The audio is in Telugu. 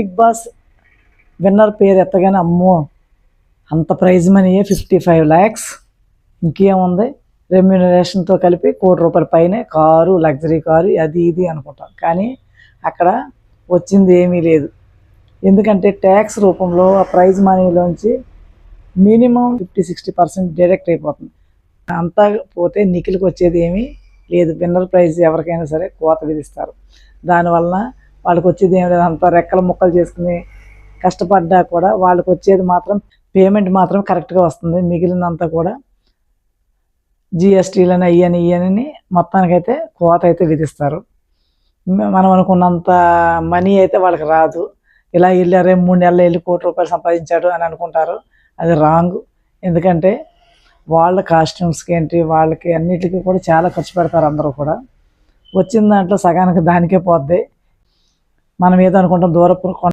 బిగ్ బాస్ విన్నర్ పేరు ఎత్తగానే అమ్మో అంత ప్రైజ్ మనీయే ఫిఫ్టీ ఫైవ్ ల్యాక్స్ ఇంకేముంది? రెమ్యూనరేషన్తో కలిపి కోటి రూపాయల పైనే కారు లగ్జరీ కారు అది ఇది అనుకుంటాం. కానీ అక్కడ వచ్చింది ఏమీ లేదు. ఎందుకంటే ట్యాక్స్ రూపంలో ఆ prize మనీలోంచి minimum fifty sixty percent direct అయిపోతుంది. అంతా పోతే నిఖిల్కి వచ్చేది ఏమీ లేదు. విన్నర్ ప్రైజ్ ఎవరికైనా సరే కోత విధిస్తారు. దానివలన వాళ్ళకి వచ్చేది ఏం లేదు. అంత రెక్కల ముక్కలు చేసుకుని కష్టపడ్డా కూడా వాళ్ళకి వచ్చేది మాత్రం పేమెంట్ మాత్రం కరెక్ట్గా వస్తుంది. మిగిలినంతా కూడా జిఎస్టీలని అయ్యని ఇయ్యని మొత్తానికైతే కోత అయితే విధిస్తారు. మనం అనుకున్నంత మనీ అయితే వాళ్ళకి రాదు. ఇలా వెళ్ళారే మూడు నెలలు వెళ్ళి కోటి రూపాయలు సంపాదించాడు అని అనుకుంటారు. అది రాంగ్ ఎందుకంటే వాళ్ళ కాస్ట్యూమ్స్కి ఏంటి వాళ్ళకి అన్నిటికీ కూడా చాలా ఖర్చు పెడతారు అందరూ కూడా. వచ్చిన దాంట్లో సగానికి దానికే పోద్ది. మనం ఏదో అనుకుంటాం దూరపు